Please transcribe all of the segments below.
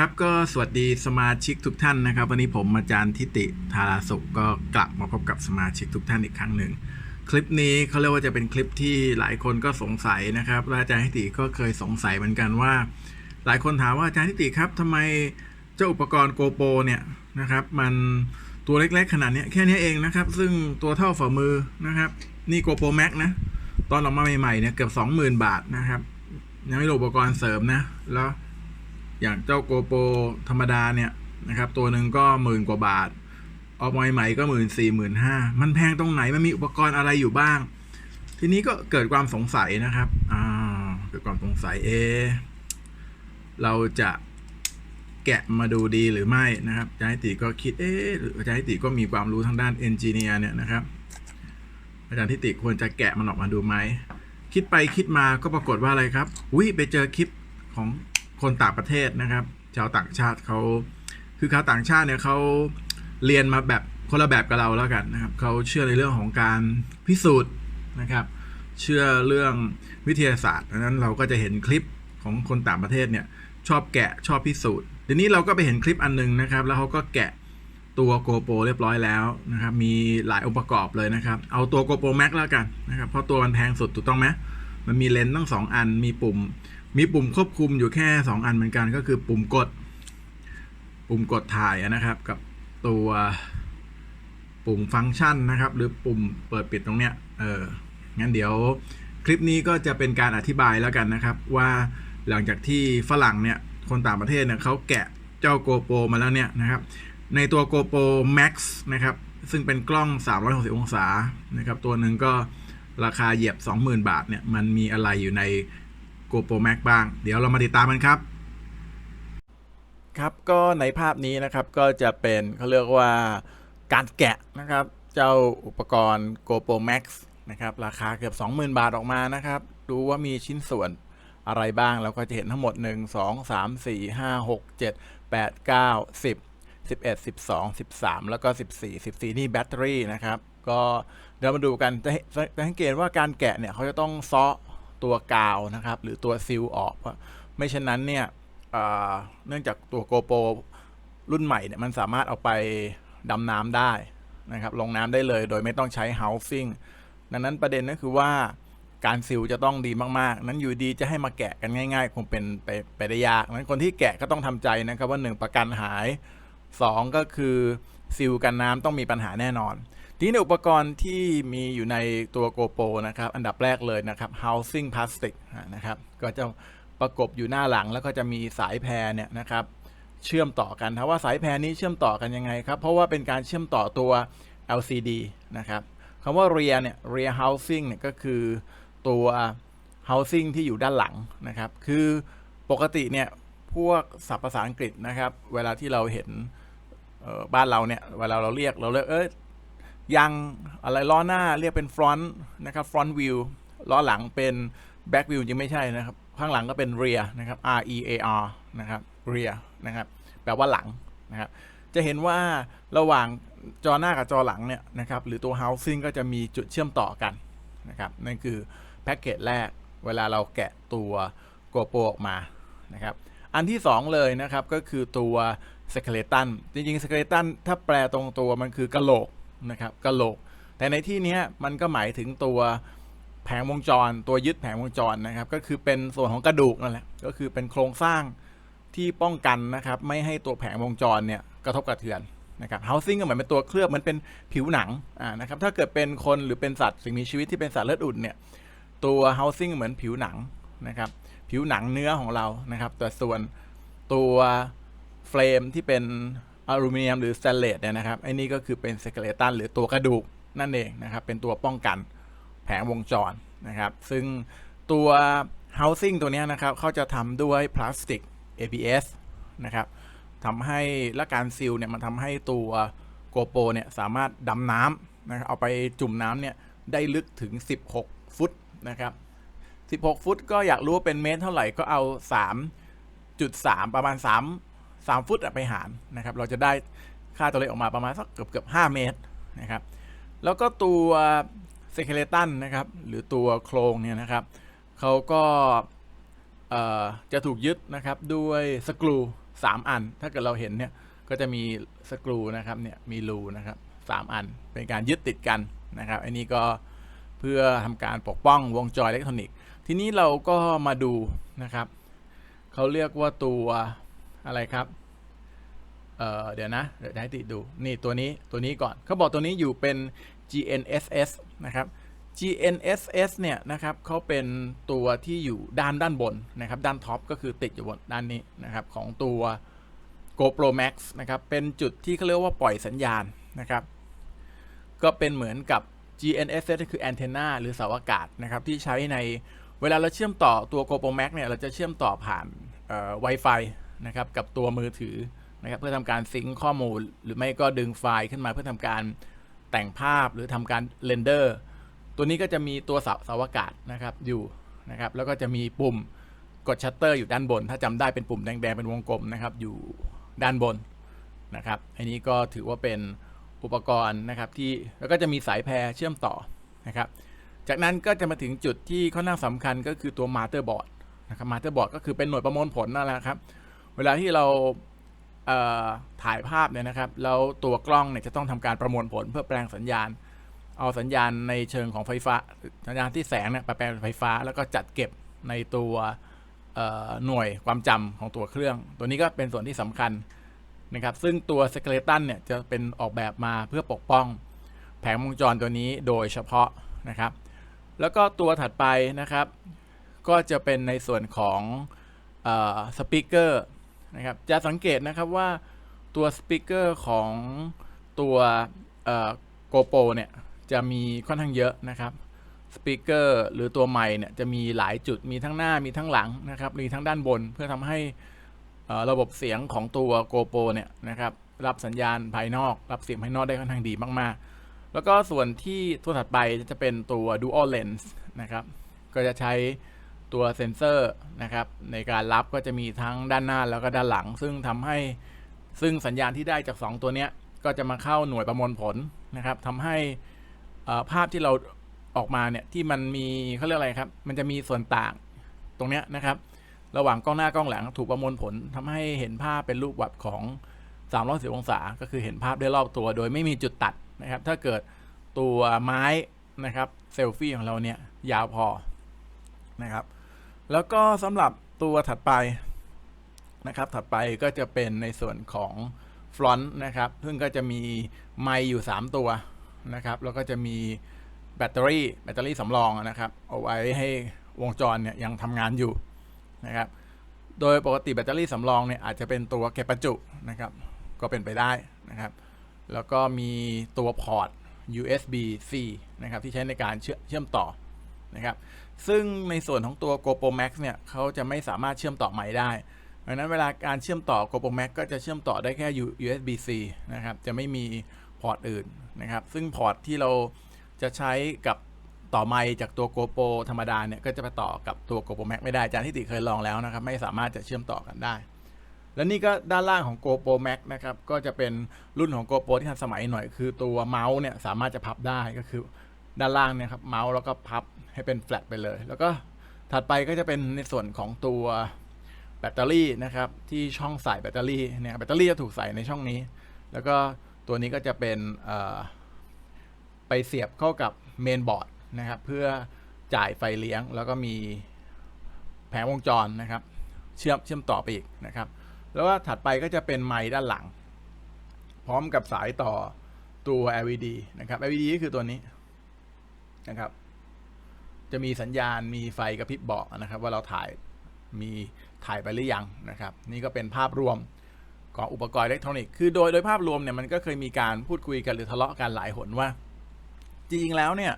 ครับก็สวัสดีสมาชิกทุกท่านนะครับ วันนี้ผมอาจารย์ทิติธาราสุขก็กลับมาพบกับสมาชิกทุกท่านอีกครั้งหนึ่ง คลิปนี้เขาเรียกว่าจะเป็นคลิปที่หลายคนก็สงสัยนะครับและอาจารย์ทิติก็เคยสงสัยเหมือนกันว่า หลายคนถามว่าอาจารย์ทิติครับทำไมเจ้าอุปกรณ์โกโปรเนี่ยนะครับ มันตัวเล็กๆขนาดนี้แค่นี้เองนะครับ ซึ่งตัวเท่าฝ่ามือนะครับ นี่โกโปรแม็กนะตอนออกมาใหม่ๆเนี่ยเกือบ 20,000 บาทนะครับยังไม่รวมอุปกรณ์เสริมนะแล้ว อย่างเจ้าโกโปรธรรมดาเนี่ยนะครับ ตัวหนึ่งก็หมื่นกว่าบาท ออกใหม่ๆก็หมื่นสี่หมื่นห้ามันแพงตรงไหน มันมีอุปกรณ์อะไรอยู่บ้าง ทีนี้ก็เกิดความสงสัยนะครับอ่าเกิดความสงสัยเอ เราจะแกะมาดูดีหรือไม่นะครับจายติก็คิดเอ๊ะอาจารย์นิติก็มีความรู้ทางด้านเอนจิเนียร์เนี่ยนะครับ อาจารย์ทิติควรจะแกะมันออกมาดูไหม คิดไปคิดมาก็ปรากฏว่าอะไรครับอุ้ยไปเจอคลิปของ คนต่างประเทศนะครับ ชาวต่างชาติเขาคือชาวต่างชาติเนี่ยเขาเรียนมาแบบคนละแบบกับเราแล้วกันนะครับเขาเชื่อในเรื่องของการพิสูจน์นะครับ เชื่อเรื่องวิทยาศาสตร์ดังนั้นเราก็จะเห็นคลิปของคนต่างประเทศเนี่ยชอบแกะชอบพิสูจน์ทีนี้เราก็ไปเห็นคลิปอันหนึงนะครับ แล้วเขาก็แกะตัว GoPro เรียบร้อยแล้วนะครับ มีหลายองค์ประกอบเลยนะครับ เอาตัว GoPro Max แล้วกันนะครับ เพราะตัวมันแพงสุดถูกต้องไหมมันมีเลนส์ตั้งสองอัน มีปุ่ม มีปุ่มควบคุมอยู่แค่ 2 อันเหมือนกันก็คือปุ่มกด ปุ่มกดถ่ายนะครับ กับตัวปุ่มฟังก์ชันนะครับ หรือปุ่มเปิดปิดตรงเนี้ยเอองั้นเดี๋ยวคลิปนี้ก็จะเป็นการอธิบายแล้วกันนะครับ ว่าหลังจากที่ฝรั่งเนี่ยคนต่างประเทศเนี่ยเขาแกะเจ้า GoPro มาแล้วเนี่ยนะครับ ในตัว GoPro Max นะครับ ซึ่งเป็นกล้อง 360 องศานะครับ ตัวหนึ่งก็ราคาเหยียบ 20,000 บาทเนี่ยมันมีอะไรอยู่ใน GoPro Max บ้าง เดี๋ยวเรามาติดตามกันครับครับก็ในภาพนี้นะครับก็จะเป็นเขาเรียกว่าการแกะนะครับ เจ้าอุปกรณ์ GoPro Max นะครับราคาเกือบ 20,000 บาทออกมานะครับ ดูว่ามีชิ้นส่วนอะไรบ้างแล้วก็จะเห็นทั้งหมด 1 2 3 4 5 6 7 8 9 10 11 12 13 แล้วก็ 14 14 นี่แบตเตอรี่นะครับ ก็เดี๋ยวมาดูกันจะสังเกตว่าการแกะเนี่ยเขาจะต้องซาะ ตัวกาวนะครับ หรือตัวซิลออกเพราะไม่เช่นนั้นเนี่ยเนื่องจากตัว GoPro รุ่นใหม่เนี่ยมันสามารถเอาไปดำน้ำได้นะครับ ลงน้ำได้เลยโดยไม่ต้องใช้ housing ดังนั้นประเด็นก็คือว่าการซิลจะต้องดีมาก ๆ นั้นอยู่ดีจะให้มาแกะกันง่าย ๆ คงเป็นไปไปได้ยากนั้นคนที่แกะก็ต้องทำใจนะครับว่า 1 ประกันหาย 2 ก็คือซิลกันน้ำต้องมีปัญหาแน่นอน ทีนี้อุปกรณ์ที่มีอยู่ในตัว GoPro นะครับ อันดับแรกเลยนะครับ housing plastic นะครับ ก็จะประกบอยู่หน้าหลังแล้วก็จะมีสายแพรเนี่ยนะครับ เชื่อมต่อกันถ้าว่าสายแพรนี้เชื่อมต่อกันยังไงครับ เพราะว่าเป็นการเชื่อมต่อตัว LCD นะครับคำว่า rear เนี่ย rear housing เนี่ยก็คือตัว housing ที่อยู่ด้านหลังนะครับ คือปกติเนี่ยพวกศัพท์ภาษาอังกฤษนะครับ เวลาที่เราเห็นบ้านเราเนี่ย เวลาเราเรียกเราเรียกเอ้ย ยังอะไรล้อหน้าเรียกเป็น front นะครับ front view ล้อหลังเป็น back view ยังไม่ใช่นะครับ ข้างหลังก็เป็น rear นะครับ R E A R นะครับ rear นะครับแปลว่าหลังนะครับจะเห็นว่าระหว่างจอหน้ากับจอหลังเนี่ยนะครับหรือตัว housing ก็จะมีจุดเชื่อมต่อกันนะครับนั่นคือแพ็กเกจแรกเวลาเราแกะตัว GoPro ออกมานะครับอันที่ 2 เลยนะครับก็คือตัว skeleton จริงๆ skeleton ถ้าแปลตรงตัวมันคือกระโหลก นะครับกะโหลก แต่ในที่นี้มันก็หมายถึงตัวแผงวงจร ตัวยึดแผงวงจรนะครับ ก็คือเป็นส่วนของกระดูกนั่นแหละก็คือเป็นโครงสร้างที่ป้องกันนะครับ ไม่ให้ตัวแผงวงจรเนี่ยกระทบกระเทือนนะครับ housing ก็เหมือนเป็นตัวเคลือบเหมันเป็นผิวหนังอ่านะครับถ้าเกิดเป็นคนหรือเป็นสัตว์สิ่งมีชีวิตที่เป็นสัตว์เลือดอุ่นเนี่ยตัว housing เหมือนผิวหนังนะครับ ผิวหนังเนื้อของเรานะครับ แต่ส่วนตัวเฟรมที่เป็น อลูมิเนียมหรือสแตนเลสเนี่ยนะครับไอ้นี่ก็คือเป็นสเกเลตันหรือตัวกระดูกนั่นเองนะครับ เป็นตัวป้องกันแผงวงจรนะครับ ซึ่งตัว housing ตัวนี้นะครับเขาจะทำด้วยพลาสติก ABS นะครับทำให้และการซีลเนี่ยมันทำให้ตัว GoPro เนี่ยสามารถดำน้ำนะครับเอาไปจุ่มน้ำเนี่ยได้ลึกถึง 16 ฟุตนะครับ 16 ฟุตก็อยากรู้ว่าเป็นเมตรเท่าไหร่ก็เอา 3.3 ประมาณ 3 3 ฟุตไปหารนะครับ เราจะได้ค่าตัวเลขออกมาประมาณสักเกือบเกือบ5เมตรนะครับ แล้วก็ตัวสเกเลตันนะครับ หรือตัวโครงเนี่ยนะครับเขาก็จะถูกยึดนะครับด้วยสกรู 3 อัน ถ้าเกิดเราเห็นเนี่ยก็จะมีสกรูนะครับเนี่ยมีรูนะครับสามอัน เป็นการยึดติดกันนะครับ อันนี้ก็เพื่อทำการปกป้องวงจรอิเล็กทรอนิกส์ ทีนี้เราก็มาดูนะครับ เขาเรียกว่าตัว อะไรครับเอ่อเดี๋ยวนะ เดี๋ยวให้ติดู นี่ตัวนี้ตัวนี้ก่อนเขาบอกตัวนี้อยู่เป็น GNSS นะครับ GNSS เนี่ยนะครับเขาเป็นตัวที่อยู่ด้านด้านบนนะครับ ด้านท็อปก็คือติดอยู่บนด้านนี้นะครับของตัว GoPro Max นะครับ เป็นจุดที่เขาเรียกว่าปล่อยสัญญาณนะครับ ก็เป็นเหมือนกับ GNSS คือแอนเทนาหรือเสาอากาศนะครับ ที่ใช้ในเวลาเราเชื่อมต่อตัว GoPro Max เนี่ย เราจะเชื่อมต่อผ่านเอ่อ Wi-Fi นะครับกับตัวมือถือนะครับเพื่อทำการซิงค์ข้อมูล หรือไม่ก็ดึงไฟล์ขึ้นมาเพื่อทำการแต่งภาพหรือทำการเรนเดอร์ตัวนี้ก็จะมีตัวเสาเสาอากาศนะครับอยู่นะครับแล้วก็จะมีปุ่มกดชัตเตอร์อยู่ด้านบน ถ้าจำได้เป็นปุ่มแดงๆเป็นวงกลมนะครับอยู่ด้านบนนะครับอันนี้ก็ถือว่าเป็นอุปกรณ์นะครับที่แล้วก็จะมีสายแพรเชื่อมต่อนะครับจากนั้นก็จะมาถึงจุดที่ค่อนข้างสำคัญก็คือตัวมาเตอร์บอร์ดนะครับมาเตอร์บอร์ดก็คือเป็นหน่วยประมวลผลนั่นแหละครับ เวลาที่เราเถ่ายภาพเนี่ยนะครับ แล้วตัวกล้องเนี่ยจะต้องทำการประมวลผลเพื่อแปลงสัญญาณ เอาสัญญาณในเชิงของไฟฟ้า สัญญาณที่แสงเนี่ยไปแปลงเป็นไฟฟ้า แล้วก็จัดเก็บในตัวหน่วยความจำของตัวเครื่อง ตัวนี้ก็เป็นส่วนที่สำคัญนะครับ ซึ่งตัวสเกเลตันเนี่ยจะเป็นออกแบบมาเพื่อปกป้อง แผงวงจรตัวนี้โดยเฉพาะนะครับ แล้วก็ตัวถัดไปนะครับ ก็จะเป็นในส่วนของสปีกเกอร์ นะครับ จะสังเกตนะครับว่าตัวสปีกเกอร์ของตัวโกโปรเนี่ยจะมีค่อนข้างเยอะนะครับสปีกเกอร์หรือตัวไมค์เนี่ยจะมีหลายจุดมีทั้งหน้ามีทั้งหลังนะครับมีทั้งด้านบนเพื่อทำให้ระบบเสียงของตัว GoPro เนี่ยนะครับรับสัญญาณภายนอก รับเสียงภายนอกได้ค่อนข้างดีมากๆ แล้วก็ส่วนที่ตัวถัดไปจะเป็นตัว Dual Lens นะครับ ก็จะใช้ ตัวเซนเซอร์นะครับในการรับก็จะมีทั้งด้านหน้าแล้วก็ด้านหลัง ซึ่งทำให้ซึ่งสัญญาณที่ได้จาก 2 ตัวเนี้ยก็จะมาเข้าหน่วยประมวลผลนะครับทำให้ภาพที่เราออกมาเนี่ยที่มันมีเขาเรียกอะไรครับ มันจะมีส่วนต่างตรงเนี้ยนะครับ ระหว่างกล้องหน้ากล้องหลังถูกประมวลผลทำให้เห็นภาพเป็นรูปแบบของ360องศา ก็คือเห็นภาพได้รอบตัว โดยไม่มีจุดตัดนะครับ ถ้าเกิดตัวไม้นะครับเซลฟี่ของเราเนี่ยยาวพอ นะครับ แล้วก็สำหรับตัวถัดไปนะครับ ถัดไปก็จะเป็นในส่วนของฟลอนต์นะครับ ซึ่งก็จะมีไมค์อยู่ 3 ตัวนะครับ แล้วก็จะมีแบตเตอรี่แบตเตอรี่สำรองนะครับ เอาไว้ให้วงจรเนี่ยยังทำงานอยู่นะครับ โดยปกติแบตเตอรี่สำรองเนี่ยอาจจะเป็นตัวเก็บประจุนะครับ ก็เป็นไปได้นะครับ แล้วก็มีตัวพอร์ต USB-C นะครับที่ใช้ในการเชื่อเชื่อมต่อนะครับ ซึ่งในส่วนของตัว GoPro Max เนี่ยเขาจะไม่สามารถเชื่อมต่อไมค์ได้ดังนั้นเวลาการเชื่อมต่อ GoPro Max ก็จะเชื่อมต่อได้แค่ USB-C นะครับ จะไม่มีพอร์ตอื่นนะครับ ซึ่งพอร์ตที่เราจะใช้กับต่อไมค์จากตัว GoPro ธรรมดาเนี่ยก็จะไปต่อกับตัว GoPro Max ไม่ได้อาจารย์ที่ติเคยลองแล้วนะครับ ไม่สามารถจะเชื่อมต่อกันได้ และนี่ก็ด้านล่างของ GoPro Max นะครับ ก็จะเป็นรุ่นของ GoPro ที่ทันสมัยหน่อย คือตัวเมาส์เนี่ยสามารถจะพับได้ก็คือด้านล่างเนี่ยครับเมาส์แล้วก็พับ ให้เป็นแฟลตไปเลย แล้วก็ถัดไปก็จะเป็นในส่วนของตัวแบตเตอรี่นะครับที่ช่องใส่แบตเตอรี่เนี่ยแบตเตอรี่จะถูกใส่ในช่องนี้ แล้วก็ตัวนี้ก็จะเป็นไปเสียบเข้ากับเมนบอร์ดนะครับเพื่อจ่ายไฟเลี้ยง แล้วก็มีแผงวงจรนะครับ เชื่อมเชื่อมต่อไปอีกนะครับ แล้วก็ถัดไปก็จะเป็นไมค์ด้านหลัง พร้อมกับสายต่อตัว LED นะครับ LED ก็คือตัวนี้นะครับ จะมีสัญญาณมีไฟกระพริบบอกนะครับ ว่าเราถ่ายมีถ่ายไปหรือยังนะครับ นี่ก็เป็นภาพรวมของอุปกรณ์อิเล็กทรอนิกส์คือโดยโดยภาพรวมเนี่ยมันก็เคยมีการพูดคุยกันหรือทะเลาะกันหลายหนว่า จริงๆแล้วเนี่ย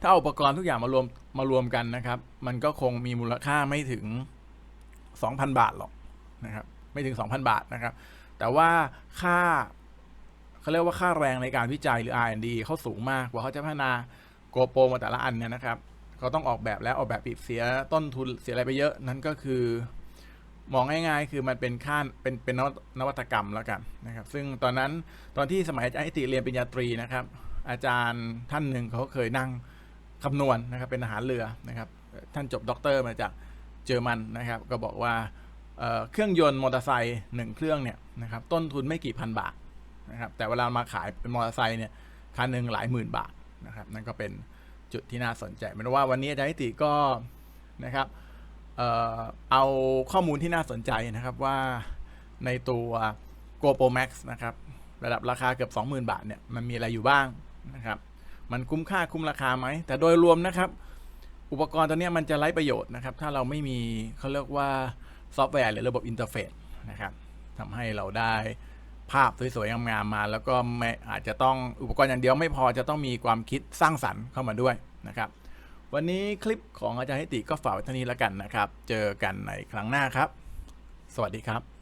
ถ้าเอาอุปกรณ์ทุกอย่างมารวมมารวมกันนะครับ มันก็คงมีมูลค่าไม่ถึง 2,000 บาทหรอกนะครับไม่ถึง 2,000 บาทนะครับ แต่ว่าค่าเขาเรียกว่าค่าแรงในการวิจัยหรือ R&D เขาสูงมากกว่าเขาจะพัฒนาโกโปรมาแต่ละอันเนี่ยนะครับ เขาต้องออกแบบแล้วออกแบบปิดเสียต้นทุนเสียอะไรไปเยอะ นั่นก็คือ มองง่ายๆ คือมันเป็นค่าเป็นเป็นนวัตกรรมแล้วกันนะครับ ซึ่งตอนนั้นตอนที่สมัยอาจารย์อิติเรียนปริญญาตรีนะครับ อาจารย์ท่านหนึ่งเขาเคยนั่งคำนวณนะครับเป็นทหารเรือนะครับ ท่านจบด็อกเตอร์มาจากเยอรมันนะครับ ก็บอกว่าเเครื่องยนต์มอเตอร์ไซค์หนึ่งเครื่องเนี่ยนะครับต้นทุนไม่กี่พันบาทนะครับแต่เวลามาขายเป็นมอเตอร์ไซค์เนี่ยคันหนึ่งหลายหมื่นบาทนะครับนั่นก็เป็น จุดที่น่าสนใจไม่รู้ว่าวันนี้อาจารย์นิติก็นะครับเอาข้อมูลที่น่าสนใจนะครับว่าในตัว GoPro Max นะครับ ระดับราคาเกือบ 20,000 บาทเนี่ยมันมีอะไรอยู่บ้างนะครับ มันคุ้มค่าคุ้มราคาไหม แต่โดยรวมนะครับ อุปกรณ์ตัวนี้มันจะไร้ประโยชน์นะครับ ถ้าเราไม่มีเขาเรียกว่าซอฟต์แวร์หรือระบบอินเทอร์เฟซนะครับทำให้เราได้ ภาพสวยๆงามๆมา แล้วก็ไม่อาจจะต้องอุปกรณ์อย่างเดียวไม่พอจะต้องมีความคิดสร้างสรรค์เข้ามาด้วยนะครับ วันนี้คลิปของอาจารย์ฮิติก็ฝากไว้เท่านี้แล้วกันนะครับ เจอกันในครั้งหน้าครับ สวัสดีครับ